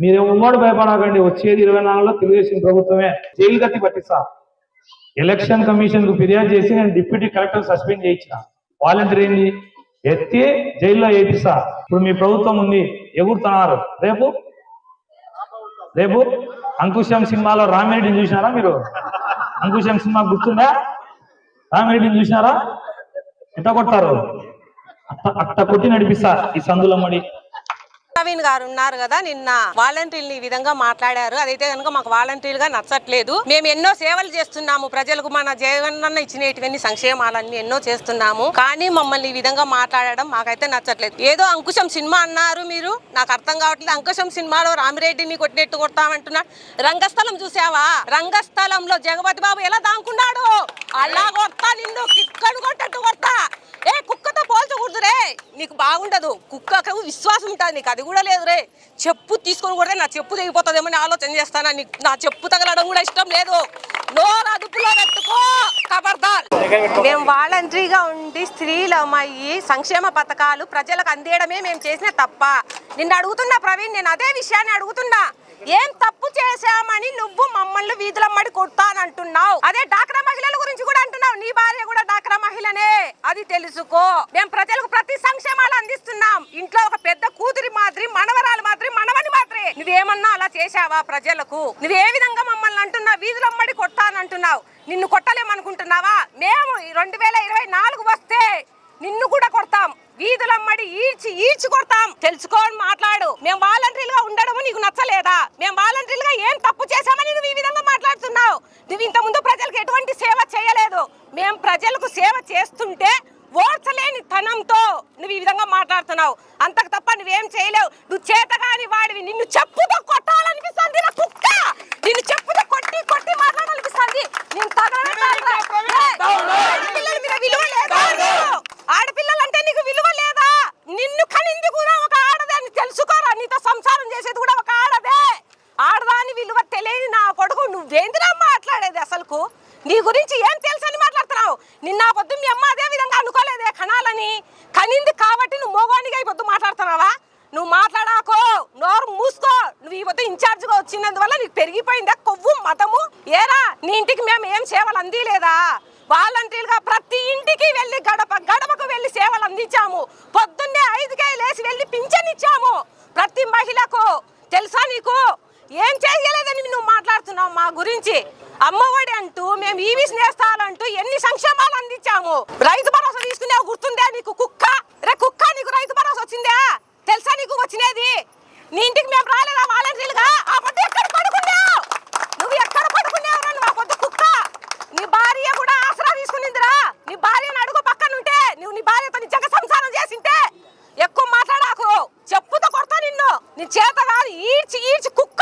మీరు ఉమ్మడి భయపడకండి. వచ్చేది ఇరవై నాలుగులో తెలుగుదేశం ప్రభుత్వమే. జైలు గతి పట్టిస్తా. ఎలక్షన్ కమిషన్కు ఫిర్యాదు చేసి నేను డిప్యూటీ కలెక్టర్ సస్పెండ్ చేయించిన. వాలంటీర్ ఏంది? ఎత్తి జైల్లో వేపిస్తా. ఇప్పుడు మీ ప్రభుత్వం ఉంది. ఎగురుతున్నారు. రేపు? రేపు? అంకుశం సినిమాలో రామిరెడ్డిని చూసినారా మీరు? అంకుశం సినిమా గుర్తుందా? రామిరెడ్డిని చూసినారా? ఎట్ట కొట్టారు అట్ట అట్ట కొట్టి నడిపిస్తా ఈ సందులమ్మడి మడి. ప్రవీణ్ గారు ఉన్నారు కదా నిన్న వాలంటీర్లు ఈ విధంగా మాట్లాడారు. అదైతే కనుక మాకు వాలంటీర్లుగా నచ్చట్లేదు. మేము ఎన్నో సేవలు చేస్తున్నాము. ప్రజలకు మన జగనన్న ఇచ్చినటువంటి సంక్షేమాలన్నీ ఎన్నో చేస్తున్నాము. కానీ మమ్మల్ని ఈ విధంగా మాట్లాడడం మాకైతే నచ్చట్లేదు. ఏదో అంకుశం సినిమా అన్నారు మీరు. నాకు అర్థం కావట్లేదు. అంకుశం సినిమాలో రామిరెడ్డిని కొట్టినట్టు కొడతామంటున్నాడు. రంగస్థలం చూసావా? రంగస్థలంలో జగపతి బాబు ఎలా దాంకున్నాడు? అలా కొడతా నిన్ను. ఇక్కడ కొట్ట కొడతా ఏ కుక్కతో పోల్చకూడదు రే నీకు బాగుండదు. కుక్కకు విశ్వాసం ఉంటుంది. నీకు అది కూడా లేదు రే. చెప్పు తీసుకొని కూడా నా చెప్పు తెగిపోతుందేమో అని ఆలోచన చేస్తానా నీకు? నా చెప్పు తగలడం కూడా ఇష్టం లేదు. నోరు అదుపులో పెట్టుకో ఖబర్దార్ మేము వాలంటరీగా ఉండి స్త్రీలు అమ్మాయి సంక్షేమ పథకాలు ప్రజలకు అందేయడమే మేము చేసిన తప్ప. నిన్ను అడుగుతున్నా ప్రవీణ్ నేను అదే విషయాన్ని అడుగుతున్నా. ఏం తప్పు చేశామని నువ్వు మమ్మల్ని వీధులమ్మడి కొడతానంటున్నావు. అదే డాక్రా మహిళల గురించి కూడా అంటున్నావు. నీ భార్య మహిళనే అది తెలుసుకో. మేము ప్రజలకు ప్రతి సంక్షేమాలు అందిస్తున్నాం. ఇంట్లో ఒక పెద్ద కూతురి మాదిరి మనవరాలు మాదిరి మనవని మాదిరి. నువ్వేమన్నా అలా చేశావా ప్రజలకు? నువ్వే విధంగా మమ్మల్ని అంటున్నావు? వీధులమ్మడి కొట్టానంటున్నావు నిన్ను కొట్టలేమనుకుంటున్నావా? మేము రెండు వేల ఇరవై నాలుగు వస్తే నిన్ను కూడా కొడతాం. వీధులమ్మడి ఈడ్చి ఈడ్చి కొడతాం. తెలుసుకోని మాట్లాడు. మేము వాలంటీర్లుగా ఉండడం నీకు నచ్చలేదా? మేము వాలంటీర్లుగా ఏం తప్పు చేశామని నువ్వు ఈ విధంగా మాట్లాడుతున్నావు? నువ్వు ఇంత ముందు ప్రజలకు ఎటువంటి సేవ చేయలేదు. మేము ప్రజలకు సేవ తనంతో నువ్వు ఈ విధంగా మాట్లాడుతున్నావు. అంతకు తప్ప నువ్వేం చేయలేవు. నువ్వు చేతగాని వాడివి. నిన్ను చెప్పుతో కొట్టాలనిపిస్తుంది నా కుక్క. నిన్ను చెప్పుతో కొట్టి కొట్టి మాట్లాడాలనిపిస్తుంది. నేను ఆడపిల్లల లేదా? నీకు? విలువ లేదా? నిన్ను కనింది కూడా ఒక ఆడదే. అని తెలుసుకోరా? నీతో సంసారం చేసేది కూడా ఒక ఆడదే. ఆడదాని విలువ తెలియని నా కొడుకు. నువ్వేందిరా మాట్లాడేది అసలుకు? నీ గురించి ఏం తెలుసు అని మాట్లాడుతున్నావు? నిన్న పొద్దు మీ అమ్మ అదే విధంగా అనుకోలేదే. కణాలని కనింది కాబట్టి నువ్వు మోగానిగా అయిపోద్దు మాట్లాడుతున్నావా? నువ్వు మాట్లాడాకో నోరు మూసుకో. నువ్వు ఈ పొద్దు ఇన్ఛార్జ్గా వచ్చినందువల్ల నీకు పెరిగిపోయిందా? కొవ్వు మతము ఏరా? నీ ఇంటికి మేము ఏం సేవలు అందిలేదా? వాలంటీర్గా ప్రతి ఇంటికి వెళ్ళి గడప గడపకు వెళ్ళి సేవలు అందించాము. పొద్దున్నే ఐదుకే లేచి వెళ్ళి పింఛన్ ఇచ్చాము. ప్రతి మహిళకు తెలుసా నీకు? ఏం చేయలేదని నువ్వు మాట్లాడుతున్నావు మా గురించి. అమ్మఒడి అంటూ మేము ఈవి స్నేహితాలంటూ ఎన్ని సంక్షేమాలు అందించాము? రైతు భరోసా తీసుకునేవి గుర్తుందే నీకు? కుక్క? రే కుక్క నీకు రైతు భరోసా వచ్చిందా? తెలుసా నీకు వచ్చినది? నీ ఇంటికి మేము రాలేదా వాలంటీర్లుగా? ఆ పొద్దు ఎక్కడ పడుకున్నావు? నువ్వు ఎక్కడ పడుకున్నావు నన్ను? ఆ పొద్దు కుక్క. నీ భార్య కూడా ఆసరా తీసుకునిందిరా. నీ భార్యను అడుగు పక్కనుంటే నువ్వు నీ భార్యతో జగ సంసారం చేసింటే ఎక్కువ మాట్లాడాకు. చెప్పుతో కొడతా నిన్ను. నీ చేత కాదు ఈడ్చి ఈడ్చి కుక్క